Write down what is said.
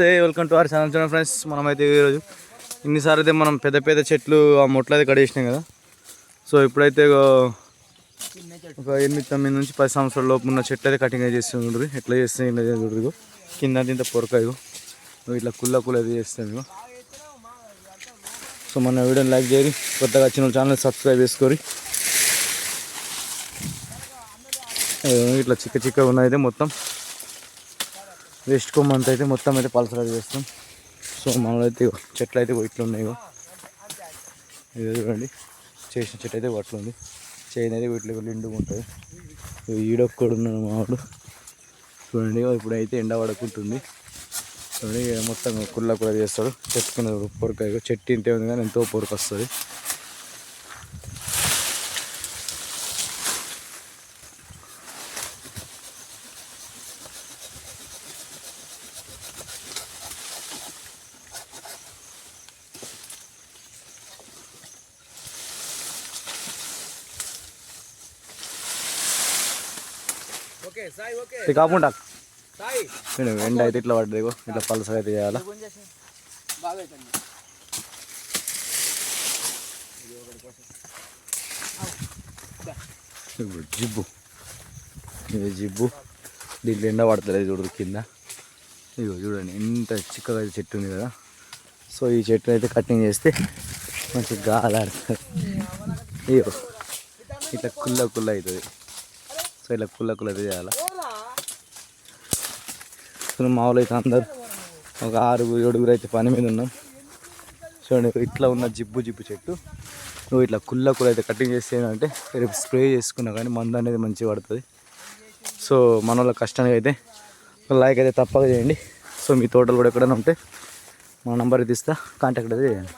నమస్తే welcome to our channel చూడండి friends మనమైతే ఈరోజు ఇన్నిసార్లు అయితే మనం పెద్ద పెద్ద చెట్లు ఆ మొట్లు అయితే కడేసినాం కదా. సో ఇప్పుడైతే ఒక ఎనిమిది తొమ్మిది నుంచి పది సంవత్సరాల లోపు ఉన్న చెట్లు అయితే కటింగ్ అయితే చేస్తాం ఎట్లా చేస్తే ఇట్లా చూడరు కింద ఇంత పొరకాయో ఇట్లా కుల్ల కుల్ల అయితే చేస్తాం సో మన వీడియోని లైక్ చేయరు కొత్తగా వచ్చిన ఛానల్ సబ్స్క్రైబ్ చేసుకోరి. ఇట్లా చిక్క చిక్కగా ఉన్నదైతే మొత్తం. వేస్ట్ కొమ్మంత అయితే మొత్తం అయితే పలసరా చేస్తాం. సో మనలో అయితే చెట్లు అయితే ఇట్లు ఇట్లా ఉన్నాయి ఇదో చూడండి. చేసిన చెట్టు అయితే అట్లా ఉంది చైన్ అయితే వీటిలో నిండుగా ఉంటుంది. ఇగో ఈడొక్కడు ఉన్నాడు మావాడు చూడండి ఇప్పుడైతే ఎండ పడుకుంటుంది. చూడండి మొత్తం కుళ్ళ కూడా చేస్తాడు. చెట్టు కింద పొరక చెట్టు ఇంతే ఉంది కానీ ఎంతో పొరక వస్తుంది. కాకుండా. ఎండ అయితే ఇట్లా పడ్డది ఇట్లా పలసగా అయితే చేయాలా? ఇప్పుడు జిబ్బు ఇది జిబ్బు. దీంట్లో ఎండ పడతలేదు చూడదు కింద. ఇగో చూడండి ఎంత చిక్కగా చెట్టు ఉంది కదా. సో ఈ చెట్టు అయితే కటింగ్ చేస్తే మంచి గాలి ఆడుతుంది. ఇగో ఇట్లా కుల్ల కుల్ల అవుతుంది. సో కుల్ల అయితే చేయాలి? సో మామూలు అయితే అందరు ఒక ఆరుగురు ఏడుగురు అయితే పని మీద ఉన్నాం. చూడండి ఇట్లా ఉన్న జిబ్బు జిబ్బు చెట్టు. నువ్వు ఇట్లా కుల్ల కుల్ల అయితే కటింగ్ చేస్తే ఏంటంటే రేపు స్ప్రే చేసుకున్నా కానీ మందు అనేది మంచిగా పడుతుంది. సో మన వాళ్ళ కష్టానికి అయితే లైక్ అయితే తప్పక చేయండి. సో మీ తోటలు కూడా ఎక్కడైనా ఉంటే మా నంబర్ అయితే ఇస్తా కాంటాక్ట్ అయితే చేయండి.